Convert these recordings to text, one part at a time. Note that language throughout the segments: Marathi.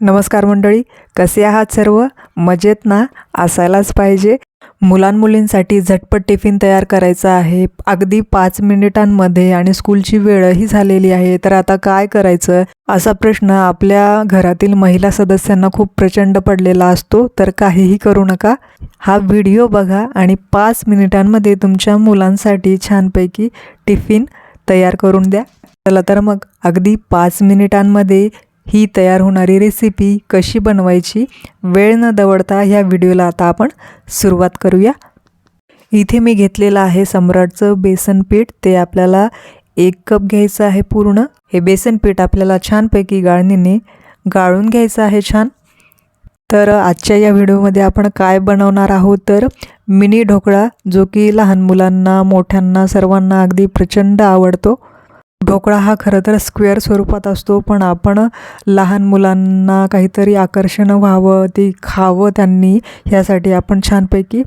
नमस्कार मंडळी कसे आहात सर्व? मजेत ना? असायलाच पाहिजे. मुलांमुलींसाठी झटपट टिफिन तयार करायचा आहे. अगदी पाच मिनिटांमध्ये आणि स्कूलची वेळही झालेली आहे. तर आता काय करायचं? असा प्रश्न आपल्या घरातील महिला सदस्यांना खूप प्रचंड पडलेला असतो. तर काहीही करू नका. हा व्हिडिओ बघा आणि पाच मिनिटांमध्ये तुमच्या मुलांसाठी छानपैकी टिफिन तयार करून द्या. चला तर मग अगदी पाच मिनिटांमध्ये ही तयार होणारी रेसिपी कशी बनवायची वेळ न दवडता ह्या व्हिडिओला आता आपण सुरुवात करूया. इथे मी घेतलेलं आहे सम्राटचं बेसन पीठ. ते आपल्याला एक कप घ्यायचं आहे पूर्ण. हे बेसन पीठ आपल्याला छानपैकी गाळणीने गाळून घ्यायचं आहे छान. तर आजच्या या व्हिडिओमध्ये आपण काय बनवणार आहोत तर मिनी ढोकळा जो की लहान मुलांना मोठ्यांना सर्वांना अगदी प्रचंड आवडतो. ढोकळा हा खरं तर स्क्वेअर स्वरूपात असतो पण आपण लहान मुलांना काहीतरी आकर्षण व्हावं ते खावं त्यांनी ह्यासाठी आपण छानपैकी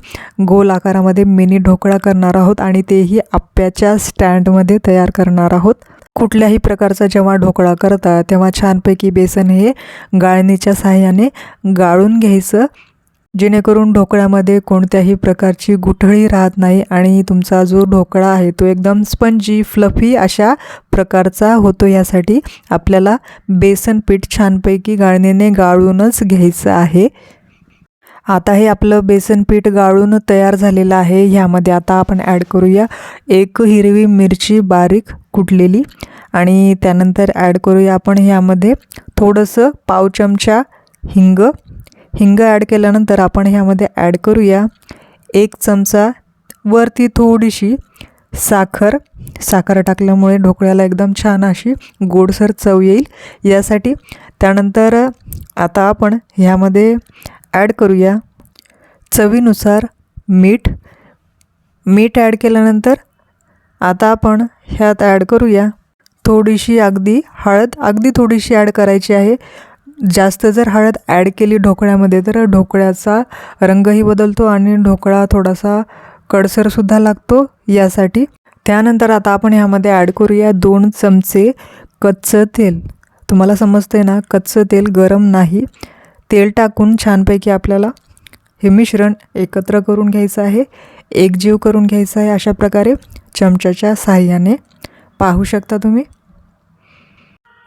गोल आकारामध्ये मिनी ढोकळा करणार आहोत आणि तेही आप्याच्या स्टँडमध्ये तयार करणार आहोत. कुठल्याही प्रकारचा जेव्हा ढोकळा करता तेव्हा छानपैकी बेसन हे गाळणीच्या सहाय्याने गाळून घ्यायचं. जेणेकरून ढोकळ्यामध्ये कोणत्याही प्रकारची गुठळी राहत नाही आणि तुमचा जो ढोकळा आहे तो एकदम स्पंजी फ्लफी अशा प्रकारचा होतो. यासाठी आपल्याला बेसन पीठ छानपैकी गाळणीने गाळूनच घ्यायचं आहे. आता हे आपलं बेसन पीठ गाळून तयार झालेलं आहे. ह्यामध्ये आता आपण ॲड करूया एक हिरवी मिरची बारीक कुटलेली आणि त्यानंतर ॲड करूया आपण ह्यामध्ये थोडंसं पाव चमचा हिंग हिंग ॲड केल्यानंतर आपण ह्यामध्ये ॲड करूया. एक चमचा वरती थोडीशी साखर. साखर टाकल्यामुळे ढोकळ्याला एकदम छान अशी गोडसर चव येईल. यासाठी त्यानंतर आता आपण ह्यामध्ये ॲड करूया चवीनुसार मीठ. मीठ ॲड केल्यानंतर आता आपण ह्यात ॲड करूया. थोडीशी अगदी हळद. अगदी थोडीशी ॲड करायची आहे. जास्त जर हळद ॲड केली ढोकळ्यामध्ये तर ढोकळ्याचा रंगही बदलतो आणि ढोकळा थोडासा कडसरसुद्धा लागतो यासाठी. त्यानंतर आता आपण ह्यामध्ये ॲड करूया दोन चमचे कच्चं तेल. तुम्हाला समजतं आहे ना कच्चं तेल गरम नाही. तेल टाकून छानपैकी आपल्याला हे मिश्रण एकत्र करून घ्यायचं आहे. एकजीव करून घ्यायचं आहे अशा प्रकारे चमच्याच्या साह्याने. पाहू शकता तुम्ही?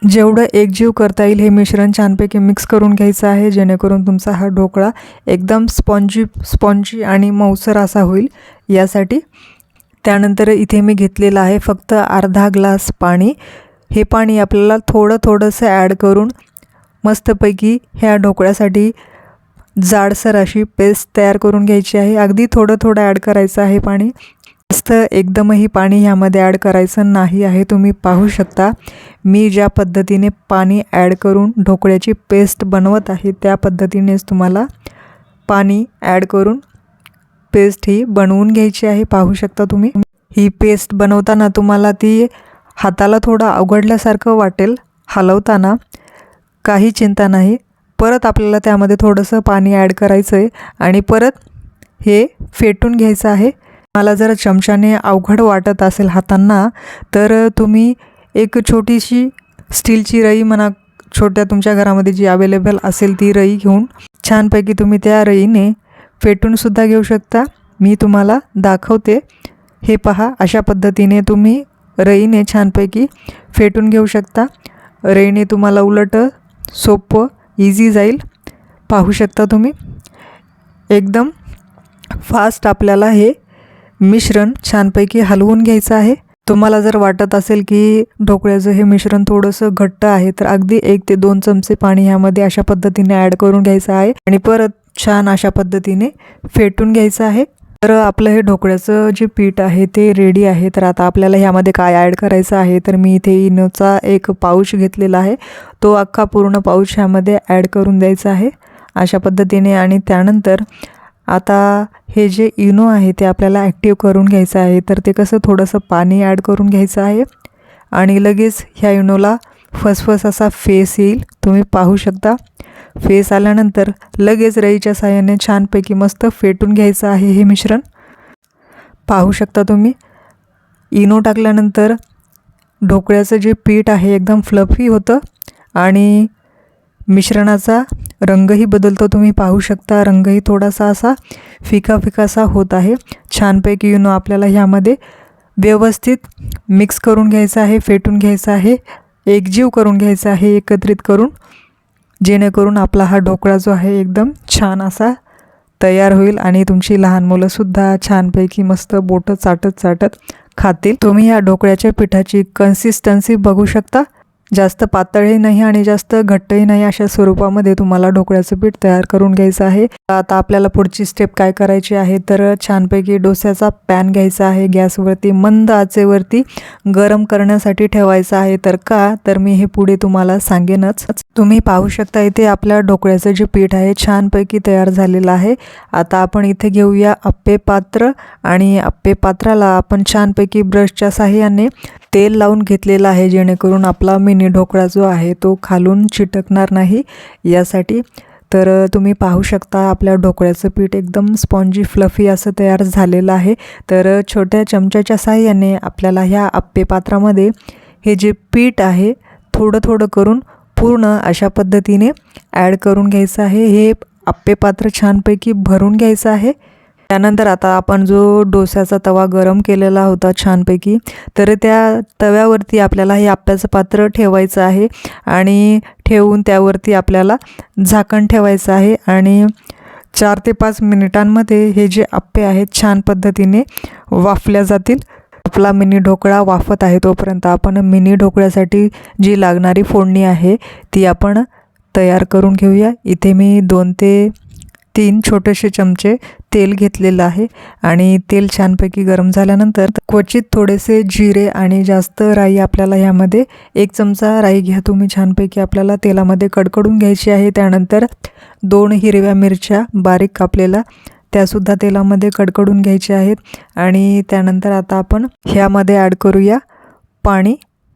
जेवढं एकजीव करता येईल हे मिश्रण छानपैकी मिक्स करून घ्यायचं आहे जेणेकरून तुमचा हा ढोकळा एकदम स्पॉन्जी स्पॉन्जी आणि मऊसर असा होईल. यासाठी त्यानंतर इथे मी घेतलेलं आहे फक्त अर्धा ग्लास पाणी. हे पाणी आपल्याला थोडं थोडंसं ॲड करून मस्तपैकी ह्या ढोकळ्यासाठी जाडसर अशी पेस्ट तयार करून घ्यायची आहे. अगदी थोडं थोडं ॲड करायचं आहे पाणी. जास्त एकदमही पाणी ह्यामध्ये ॲड करायचं नाही आहे. तुम्ही पाहू शकता मी ज्या पद्धतीने पाणी ॲड करून ढोकळ्याची पेस्ट बनवत आहे त्या पद्धतीनेच तुम्हाला पाणी ॲड करून पेस्ट ही बनवून घ्यायची आहे. पाहू शकता तुम्ही ही पेस्ट बनवताना तुम्हाला ती हाताला थोडं अवघडल्यासारखं वाटेल हलवताना काही चिंता नाही. परत आपल्याला त्यामध्ये थोडंसं पाणी ॲड करायचं आहे आणि परत हे फेटून घ्यायचं आहे. मला जर चमच्याने अवघड वाटत असेल हातांना तर तुम्ही एक छोटीशी स्टीलची रई म्हणा छोट्या तुमच्या घरामध्ये जी अवेलेबल असेल ती रई घेऊन छानपैकी तुम्ही त्या रईने फेटूनसुद्धा घेऊ शकता. मी तुम्हाला दाखवते. हे पहा अशा पद्धतीने तुम्ही रईने छानपैकी फेटून घेऊ शकता. रईने तुम्हाला उलट सोपं इझी जाईल. पाहू शकता तुम्ही. एकदम फास्ट आपल्याला हे मिश्रण छानपैकी हलवून घ्यायचं आहे. तुम्हाला जर वाटत असेल की ढोकळ्याचं हे मिश्रण थोडंसं घट्ट आहे तर अगदी एक ते दोन चमचे पाणी ह्यामध्ये अशा पद्धतीने ॲड करून घ्यायचं आहे आणि परत छान अशा पद्धतीने फेटून घ्यायचं आहे. तर आपलं हे ढोकळ्याचं जे पीठ आहे ते रेडी आहे. तर आता आपल्याला ह्यामध्ये काय ॲड करायचं आहे तर मी इथे इनोचा एक पाऊच घेतलेला आहे. तो अख्खा पूर्ण पाऊच ह्यामध्ये ॲड करून द्यायचा आहे. अशा पद्धतीने आणि त्यानंतर आता हे जे इनो आहे ते आपल्याला ॲक्टिव्ह करून घ्यायचं आहे तर ते कसं थोडंसं पाणी ॲड करून घ्यायचं आहे. आणि लगेच ह्या इनोला फसफस असा फेस येईल तुम्ही पाहू शकता. फेस आल्यानंतर लगेच रईच्या साह्याने छानपैकी मस्त फेटून घ्यायचं आहे हे मिश्रण. पाहू शकता तुम्ही. इनो टाकल्यानंतर ढोकळ्याचं जे पीठ आहे एकदम फ्लफी होतं. आणि मिश्रणाचा रंगही बदलतो तुम्ही पाहू शकता. रंगही थोडासा असा फिका फिकासा होत आहे. छानपैकी युनो आपल्याला ह्यामध्ये व्यवस्थित मिक्स करून घ्यायचं आहे फेटून घ्यायचं आहे एकजीव करून घ्यायचा आहे एकत्रित करून जेणेकरून आपला हा ढोकळा जो आहे एकदम छान असा तयार होईल आणि तुमची लहान मुलंसुद्धा छानपैकी मस्त बोटं चाटत चाटत खातील. तुम्ही या ढोकळ्याच्या पिठाची कन्सिस्टन्सी बघू शकता. जास्त पातळही नाही आणि जास्त घट्टही नाही अशा स्वरूपामध्ये तुम्हाला ढोकळ्याचं पीठ तयार करून घ्यायचं आहे. आता आपल्याला पुढची स्टेप काय करायची आहे? तर छानपैकी डोस्याचा पॅन घ्यायचा आहे. गॅसवरती मंद आचेवरती गरम करण्यासाठी ठेवायचा आहे. तर का? तर मी हे पुढे तुम्हाला सांगेनच. तुम्ही पाहू शकता इथे आपल्या ढोकळ्याचं जे पीठ आहे छानपैकी तयार झालेलं आहे. आता आपण इथे घेऊया अप्पे पात्र आणि अप्पे पात्राला आपण छानपैकी ब्रशच्या साह्याने तेल लावून घेतलेलं आहे जेणेकरून आपला मिनी ढोकळा जो आहे तो खालून चिटकणार नाही. यासाठी तर तुम्ही पाहू शकता आपल्या ढोकळ्याचं पीठ एकदम स्पॉन्जी फ्लफी असं तयार झालेलं आहे. तर छोट्या चमच्याच्या साह्याने आपल्याला ह्या आप्पे पात्रामध्ये हे जे पीठ आहे थोडं थोडं करून पूर्ण अशा पद्धतीने ॲड करून घ्यायचं आहे. हे आप्पे पात्र छानपैकी भरून घ्यायचं आहे. त्यानंतर आता आपण जो डोस्याचा तवा गरम केलेला होता छानपैकी तर त्या तव्यावरती आपल्याला हे आप्याचं पात्र ठेवायचं आहे आणि ठेवून त्यावरती आपल्याला झाकण ठेवायचं आहे आणि चार ते पाच मिनिटांमध्ये हे जे आप्पे आहेत छान पद्धतीने वाफल्या जातील. आपला मिनी ढोकळा वाफत आहे तोपर्यंत आपण मिनी ढोकळ्यासाठी जी लागणारी फोडणी आहे ती आपण तयार करून घेऊया. इथे मी दोन ते तीन छोटेसे चमचे तेल घेतलेलं आहे आणि तेल छानपैकी गरम झाल्यानंतर क्वचित थोडेसे जिरे आणि जास्त राई आपल्याला ह्यामध्ये एक चमचा राई घ्या तुम्ही छानपैकी आपल्याला तेलामध्ये कडकडून घ्यायची आहे. त्यानंतर दोन हिरव्या मिरच्या बारीक कापलेल्या त्यासुद्धा तेलामध्ये कडकडून घ्यायच्या आहेत. आणि त्यानंतर आता आपण ह्यामध्ये ॲड करूया पाणी.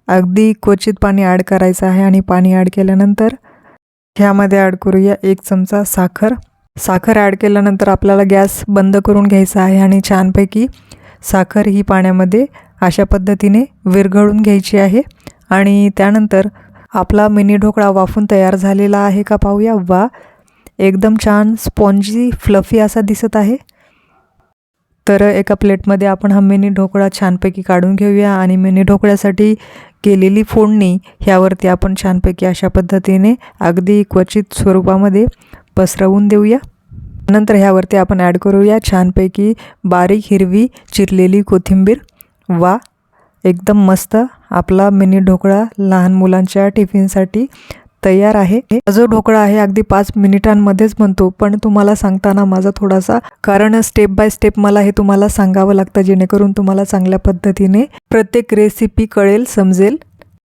अगदी क्वचित पाणी ॲड करायचं आहे आणि पाणी ॲड केल्यानंतर ह्यामध्ये ॲड करूया एक चमचा साखर. साखर ॲड केल्यानंतर आपल्याला गॅस बंद करून घ्यायचा आहे आणि छानपैकी साखर ही पाण्यामध्ये अशा पद्धतीने विरघळून घ्यायची आहे. आणि त्यानंतर आपला मिनी ढोकळा वाफून तयार झालेला आहे का पाहूया. वा एकदम छान स्पॉन्जी फ्लफी असा दिसत आहे. तर एका प्लेटमध्ये आपण हा मिनी ढोकळा छानपैकी काढून घेऊया आणि मिनी ढोकळ्यासाठी केलेली फोडणी ह्यावरती आपण छानपैकी अशा पद्धतीने अगदी क्वचित स्वरूपामध्ये पसरवून देऊया. नंतर ह्यावरती आपण ॲड करूया छानपैकी बारीक हिरवी चिरलेली कोथिंबीर. वा एकदम मस्त. आपला मिनी ढोकळा लहान मुलांच्या टिफिनसाठी तयार आहे. जो ढोकळा आहे अगदी पाच मिनिटांमध्येच म्हणतो पण तुम्हाला सांगताना माझा थोडासा कारण स्टेप बाय स्टेप मला हे तुम्हाला सांगावं लागतं जेणेकरून तुम्हाला चांगल्या पद्धतीने प्रत्येक रेसिपी कळेल समजेल.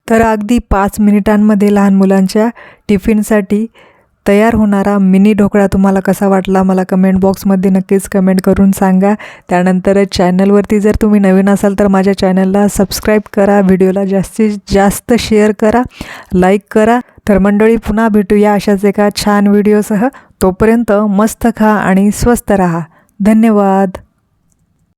तर अगदी पाच मिनिटांमध्ये लहान मुलांच्या टिफिनसाठी तयार होणारा मिनी ढोकळा तुम्हाला कसा वाटला मला कमेंट बॉक्समध्ये नक्कीच कमेंट करून सांगा. त्यानंतर चॅनलवरती जर तुम्ही नवीन असाल तर माझ्या चॅनलला सबस्क्राईब करा व्हिडिओला जास्तीत जास्त शेअर करा लाईक करा. तर मंडळी पुन्हा भेटूया अशाच एका छान व्हिडिओसह तोपर्यंत मस्त खा आणि स्वस्त रहा. धन्यवाद.